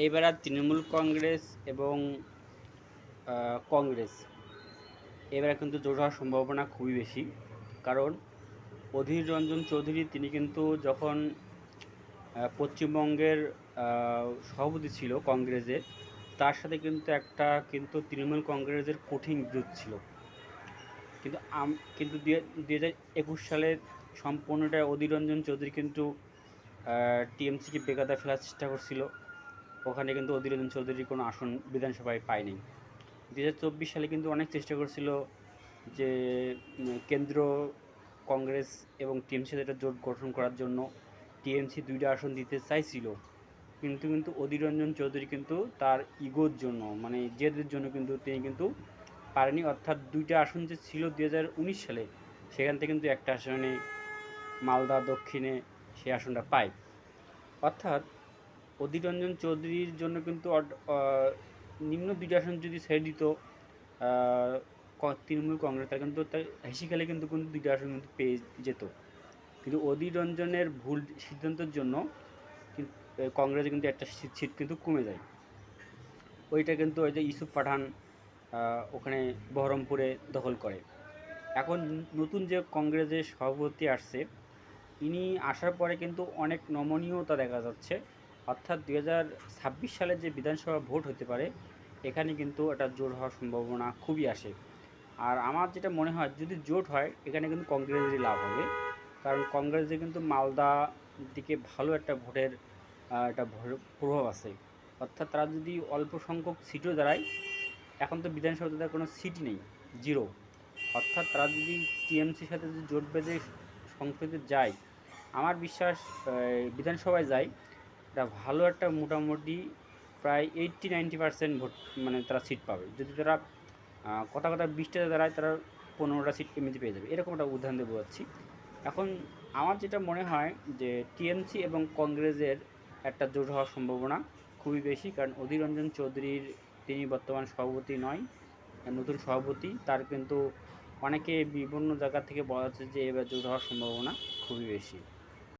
এইবার আর তৃণমূল কংগ্রেস এবং কংগ্রেস। এবারে কিন্তু জোট হওয়ার সম্ভাবনা খুবই বেশি। কারণ অধীর রঞ্জন চৌধুরী, তিনি কিন্তু যখন পশ্চিমবঙ্গের সভাপতি ছিল কংগ্রেসের তার সাথে কিন্তু একটা কিন্তু তৃণমূল কংগ্রেসের কঠিন বিরোধ ছিল। কিন্তু আম, কিন্তু দুই হাজার একুশ সালে সম্পূর্ণটা অধীর রঞ্জন চৌধুরী কিন্তু টিএমসিকে বেকায়দা ফেলার চেষ্টা করছিল। ওখানে কিন্তু অধীর রঞ্জন চৌধুরী কোনো আসন বিধানসভায় পায়নি। দু হাজার চব্বিশ সালে কিন্তু অনেক চেষ্টা করছিল যে কেন্দ্র, কংগ্রেস এবং টিএমসির একটা জোট গঠন করার জন্য টিএমসি দুইটা আসন দিতে চাইছিল। কিন্তু কিন্তু অধীর রঞ্জন চৌধুরী কিন্তু তার ইগোর জন্য মানে জেদের জন্য কিন্তু তিনি কিন্তু পারেনি। অর্থাৎ দুইটা আসন যে ছিল দু হাজার উনিশ সালে, সেখান থেকে কিন্তু একটা আসনে মালদা দক্ষিণে সেই আসনটা পায়। অর্থাৎ অধীর রঞ্জন চৌধুরীর জন্য কিন্তু নিম্ন দুইটা আসন যদি ছেড়ে দিত তৃণমূল কংগ্রেস তার কিন্তু তার হেসিকালে কিন্তু কিন্তু দুইটা আসন কিন্তু পেয়ে যেত। কিন্তু অধীর রঞ্জনের ভুল সিদ্ধান্তের জন্য কংগ্রেসে কিন্তু একটা সিট কিন্তু কমে যায়। ওইটা কিন্তু ওই যে ইউসুফ পাঠান ওখানে বহরমপুরে দখল করে। এখন নতুন যে কংগ্রেসের সভাপতি আসছে, ইনি আসার পরে কিন্তু অনেক নমনীয়তা দেখা যাচ্ছে। অর্থাৎ দুই হাজার ছাব্বিশ সালে যে বিধানসভা ভোট হতে পারে, এখানে কিন্তু একটা জোট হওয়ার সম্ভাবনা খুবই আসে। আর আমার যেটা মনে হয়, যদি জোট হয়, এখানে কিন্তু কংগ্রেসেরই লাভ হবে। কারণ কংগ্রেসে কিন্তু মালদা দিকে ভালো একটা ভোটের একটা প্রভাব আছে। অর্থাৎ তারা যদি অল্প সংখ্যক সিটও দাঁড়ায়, এখন তো বিধানসভাতে তাদের কোনো সিটই নেই, জিরো। অর্থাৎ তারা যদি টিএমসির সাথে যদি জোট বেঁধে সংসদে যায়, আমার বিশ্বাস বিধানসভায় যায় এটা ভালো একটা মোটামুটি প্রায় এইট্টি নাইনটি পার্সেন্ট ভোট মানে তারা সিট পাবে। যদি তারা কথা কথা বিশটাতে দাঁড়ায়, তারা পনেরোটা সিট এমনিতে পেয়ে যাবে। এরকম একটা উদাহরণ দিয়ে বোঝাচ্ছি। এখন আমার যেটা মনে হয় যে টিএমসি এবং কংগ্রেসের একটা জোট হওয়ার সম্ভাবনা খুবই বেশি, কারণ অধীর রঞ্জন চৌধুরীর তিনি বর্তমান সভাপতি নয়, নতুন সভাপতি। তার কিন্তু অনেকে বিভিন্ন জায়গা থেকে বলা হচ্ছে যে এবার জোট হওয়ার সম্ভাবনা খুবই বেশি।